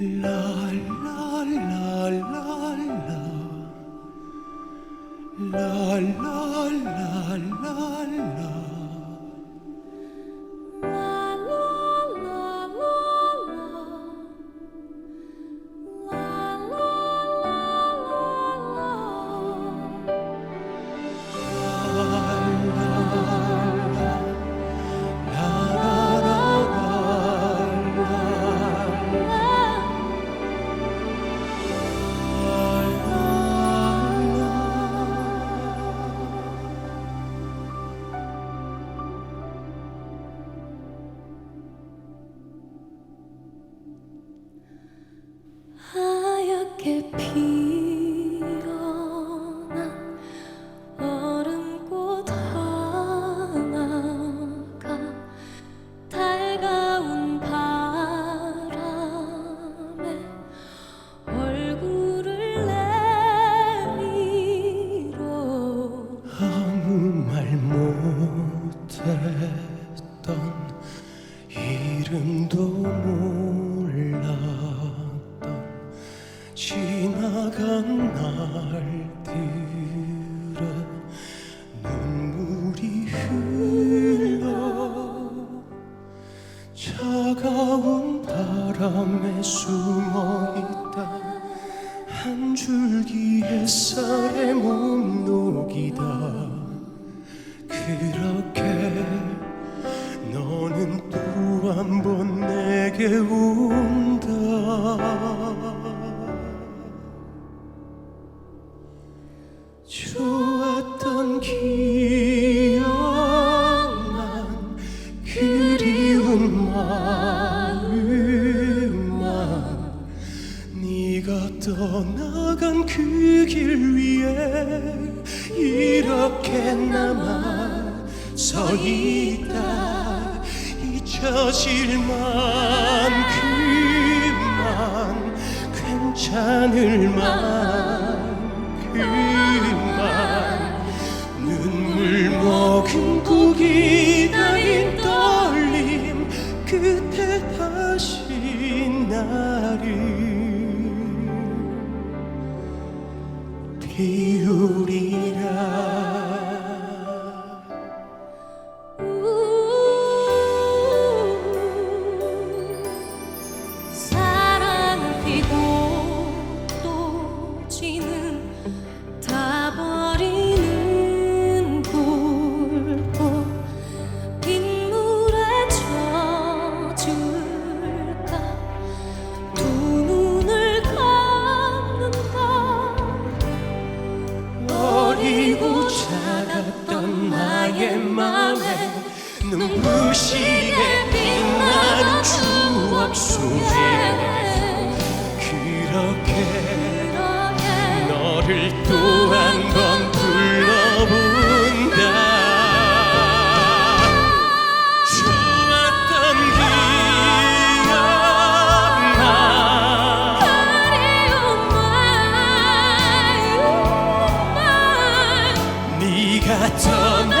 La la la la la 피어난 얼음꽃 하나가 달가운 바람에 얼굴을 내밀어. 아무 말 못했던 이름도 몰랐던 지나간 날들에 눈물이 흘러 차가운 바람에 숨어 있다. 한 줄기 햇살 좋았던 기억만 그리운 마음만 네가 떠나간 그 길 위에 이렇게 남아 서 있다. 잊혀질 만큼만 괜찮을 만 큼만 눈물 고기 따윈 떨림 끝에 다시 나 눈부시게 빛나는 추억 속에 그렇게 너를 또 한 번 불러본다. 좋았던 기억나 그리운 나의 우마 네가 떠나